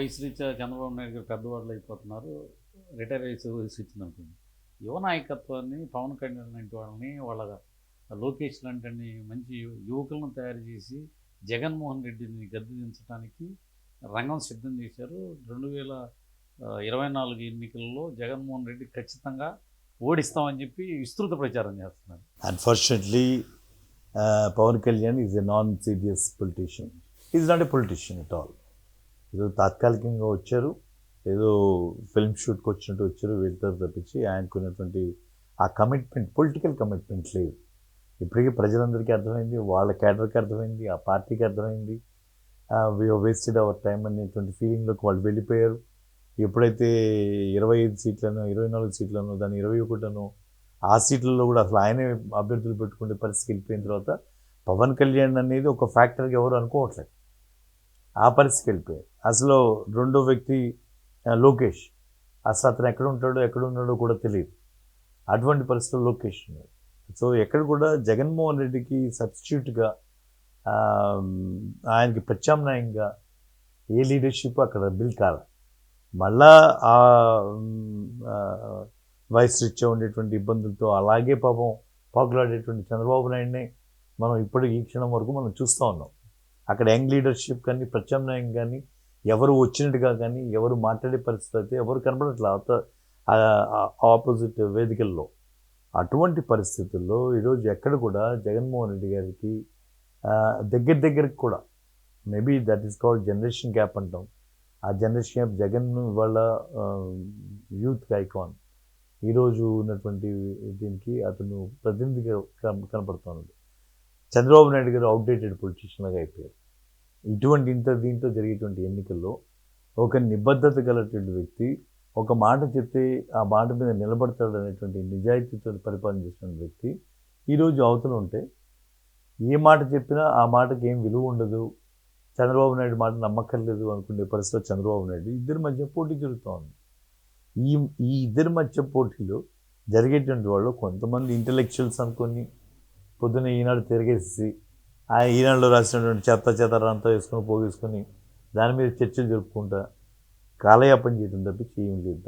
వయసు రీత్యా చంద్రబాబు నాయుడు గారు పెద్దవాళ్ళు అయిపోతున్నారు. రిటైర్ వయసు వయసు ఇచ్చింది యువ నాయకత్వాన్ని పవన్ కళ్యాణ్ లాంటి వాళ్ళని వాళ్ళ లోకేష్ లాంటి మంచి యువకులను తయారు చేసి జగన్మోహన్ రెడ్డిని గద్దెదించడానికి రంగం సిద్ధం చేశారు. రెండు వేల ఇరవై నాలుగు ఎన్నికల్లో జగన్మోహన్ రెడ్డి ఖచ్చితంగా ఓడిస్తామని చెప్పి విస్తృత ప్రచారం చేస్తున్నారు. Unfortunately Pawan Kalyan is a non serious politician is not a politician at all. ఏదో తాత్కాలికంగా వచ్చారు. ఏదో ఫిల్మ్ షూట్కి వచ్చినట్టు వచ్చారు. వెళ్తారు తప్పించి ఆయనకున్నటువంటి ఆ కమిట్మెంట్ పొలిటికల్ కమిట్మెంట్ లేదు. ఇప్పటికీ ప్రజలందరికీ అర్థమైంది వాళ్ళ క్యాడర్కి అర్థమైంది ఆ పార్టీకి అర్థమైంది. వీ వేస్టెడ్ అవర్ టైం అనేటువంటి ఫీలింగ్లోకి వాళ్ళు వెళ్ళిపోయారు. ఎప్పుడైతే ఇరవై ఐదు సీట్లను ఇరవై నాలుగు సీట్లను దాని ఇరవై ఒకటను ఆ సీట్లలో కూడా అసలు ఆయనే అభ్యర్థులు పెట్టుకునే పరిస్థితికి వెళ్ళిపోయిన తర్వాత పవన్ కళ్యాణ్ అనేది ఒక ఫ్యాక్టర్గా ఎవరు అనుకోవట్లేదు. ఆ పరిస్థితికి వెళ్ళిపోయారు. అసలు రెండో వ్యక్తి లోకేష్ అసలు అతను ఎక్కడ ఉంటాడో ఎక్కడ ఉన్నాడో కూడా తెలియదు. అటువంటి పరిస్థితుల్లో లోకేష్ ఉన్నాడు. సో ఎక్కడ కూడా జగన్మోహన్ రెడ్డికి సబ్స్టిట్యూట్గా ఆయనకి ప్రత్యామ్నాయంగా ఏ లీడర్షిప్ అక్కడ బిల్ కాల. మళ్ళా ఆ ఆ, వయసు రీత్యా ఉండేటువంటి ఇబ్బందులతో అలాగే పాపం పాకులాడేటువంటి చంద్రబాబు నాయుడిని మనం ఇప్పుడు ఈ క్షణం వరకు మనం చూస్తూ ఉన్నాం. అక్కడ యంగ్ లీడర్షిప్ కానీ ప్రత్యామ్నాయం కానీ ఎవరు వచ్చినట్టుగా కానీ ఎవరు మాట్లాడే పరిస్థితి అయితే ఎవరు కనబడట్లేదు ఆపోజిట్ వేదికల్లో. అటువంటి పరిస్థితుల్లో ఈరోజు ఎక్కడ కూడా జగన్మోహన్ రెడ్డి గారికి దగ్గర దగ్గరికి కూడా maybe that is called generation gap అంటాం. ఆ జనరేషన్ గ్యాప్ జగన్ వాళ్ళ యూత్ ఐకాన్. ఈరోజు ఉన్నటువంటి దీనికి అతను ప్రతినిధిగా కనపడుతున్నాడు చంద్రబాబు నాయుడు గారు అవుట్డేటెడ్ పొలిటీషియన్గా అయిపోయారు. ఇటువంటి ఇంత దీంట్లో జరిగేటువంటి ఎన్నికల్లో ఒక నిబద్ధత గలటువంటి వ్యక్తి ఒక మాట చెప్తే ఆ మాట మీద నిలబడతాడు అనేటువంటి నిజాయితీతో పరిపాలన చేసిన వ్యక్తి ఈరోజు అవతల ఉంటే ఏ మాట చెప్పినా ఆ మాటకి ఏం విలువ ఉండదు. చంద్రబాబు నాయుడు మాట నమ్మక్కర్లేదు అనుకునే పరిస్థితిలో చంద్రబాబు నాయుడు ఇద్దరి మధ్య పోటీ జరుగుతూ ఉంది. ఈ ఈ ఇద్దరి మధ్య పోటీలో జరిగేటువంటి వాళ్ళు కొంతమంది ఇంటలెక్చువల్స్ అనుకొని పొద్దున్న ఈనాడు తిరిగేసి ఆ ఈనాడులో రాసినటువంటి చెత్త చెత్తరంతా వేసుకొని పోగేసుకొని దాని మీద చర్చలు జరుపుకుంటా కాలయాపన చేయడం తప్పించి ఏం చేద్దాం